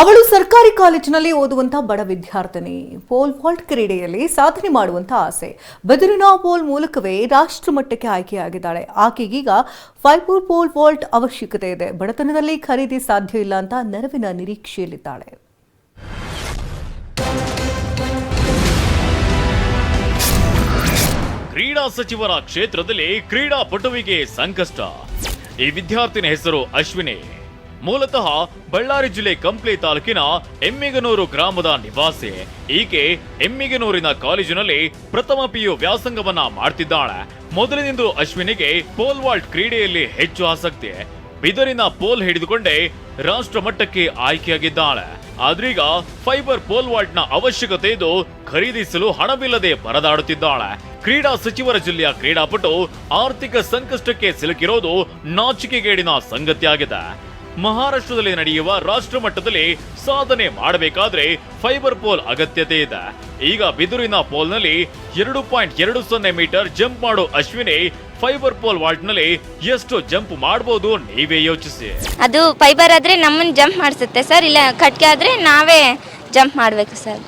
ಅವಳು ಸರ್ಕಾರಿ ಕಾಲೇಜಿನಲ್ಲಿ ಓದುವಂತ ಬಡ ವಿದ್ಯಾರ್ಥಿನಿ. ಪೋಲ್ ವಾಲ್ಟ್ ಕ್ರೀಡೆಯಲ್ಲಿ ಸಾಧನೆ ಮಾಡುವಂತ ಆಸೆ. ಬೆದರಿನ ಪೋಲ್ ಮೂಲಕವೇ ರಾಷ್ಟ್ರ ಮಟ್ಟಕ್ಕೆ ಆಯ್ಕೆಯಾಗಿದ್ದಾಳೆ. ಆಕೆಗೀಗ ಫೈಪೂರ್ ಪೋಲ್ ವಾಲ್ಟ್ ಅವಶ್ಯಕತೆ ಇದೆ. ಬಡತನದಲ್ಲಿ ಖರೀದಿ ಸಾಧ್ಯ ಇಲ್ಲ ಅಂತ ನೆರವಿನ ನಿರೀಕ್ಷೆಯಲ್ಲಿದ್ದಾಳೆ. ಕ್ರೀಡಾ ಸಚಿವರ ಕ್ಷೇತ್ರದಲ್ಲಿ ಕ್ರೀಡಾಪಟುವಿಗೆ ಸಂಕಷ್ಟ. ಈ ವಿದ್ಯಾರ್ಥಿನ ಹೆಸರು ಅಶ್ವಿನಿ. ಮೂಲತಃ ಬಳ್ಳಾರಿ ಜಿಲ್ಲೆ ಕಂಪ್ಲಿ ತಾಲೂಕಿನ ಎಮ್ಮಿಗನೂರು ಗ್ರಾಮದ ನಿವಾಸಿ. ಈಕೆ ಎಮ್ಮಿಗನೂರಿನ ಕಾಲೇಜಿನಲ್ಲಿ ಪ್ರಥಮ ಪಿಯು ವ್ಯಾಸಂಗವನ್ನ ಮಾಡ್ತಿದ್ದಾಳೆ. ಮೊದಲಿನಿಂದ ಅಶ್ವಿನಿಗೆ ಪೋಲ್ ವಾಲ್ಟ್ ಕ್ರೀಡೆಯಲ್ಲಿ ಹೆಚ್ಚು ಆಸಕ್ತಿ. ಬಿದರಿನ ಪೋಲ್ ಹಿಡಿದುಕೊಂಡೇ ರಾಷ್ಟ್ರ ಮಟ್ಟಕ್ಕೆ ಆಯ್ಕೆಯಾಗಿದ್ದಾಳೆ. ಆದ್ರೀಗ ಫೈಬರ್ ಪೋಲ್ ವಾಲ್ಟ್ನ ಅವಶ್ಯಕತೆ ಇದು ಖರೀದಿಸಲು ಹಣವಿಲ್ಲದೆ ಪರದಾಡುತ್ತಿದ್ದಾಳೆ. ಕ್ರೀಡಾ ಸಚಿವರ ಜಿಲ್ಲೆಯ ಕ್ರೀಡಾಪಟು ಆರ್ಥಿಕ ಸಂಕಷ್ಟಕ್ಕೆ ಸಿಲುಕಿರೋದು ನಾಚಿಕೆಗೇಡಿನ ಸಂಗತಿಯಾಗಿದೆ. ಮಹಾರಾಷ್ಟ್ರದಲ್ಲಿ ನಡೆಯುವ ರಾಷ್ಟ್ರ ಮಟ್ಟದಲ್ಲಿ ಸಾಧನೆ ಮಾಡಬೇಕಾದ್ರೆ ಫೈಬರ್ ಪೋಲ್ ಅಗತ್ಯತೆ ಇದೆ. ಈಗ ಬಿದುರಿನ ಪೋಲ್ನಲ್ಲಿ ಎರಡು ಪಾಯಿಂಟ್ ಎರಡು ಸೊನ್ನೆ ಮೀಟರ್ ಜಂಪ್ ಮಾಡೋ ಅಶ್ವಿನಿ ಫೈಬರ್ ಪೋಲ್ ವಾಲ್ಟ್ನಲ್ಲಿ ಎಷ್ಟು ಜಂಪ್ ಮಾಡಬಹುದು ನೀವೇ ಯೋಚಿಸಿ. ಅದು ಫೈಬರ್ ಆದ್ರೆ ನಮ್ಮನ್ನ ಜಂಪ್ ಮಾಡಿಸುತ್ತೆ ಸರ್, ಇಲ್ಲ ಕಟ್ಗೆ ಆದ್ರೆ ನಾವೇ ಜಂಪ್ ಮಾಡ್ಬೇಕು ಸರ್.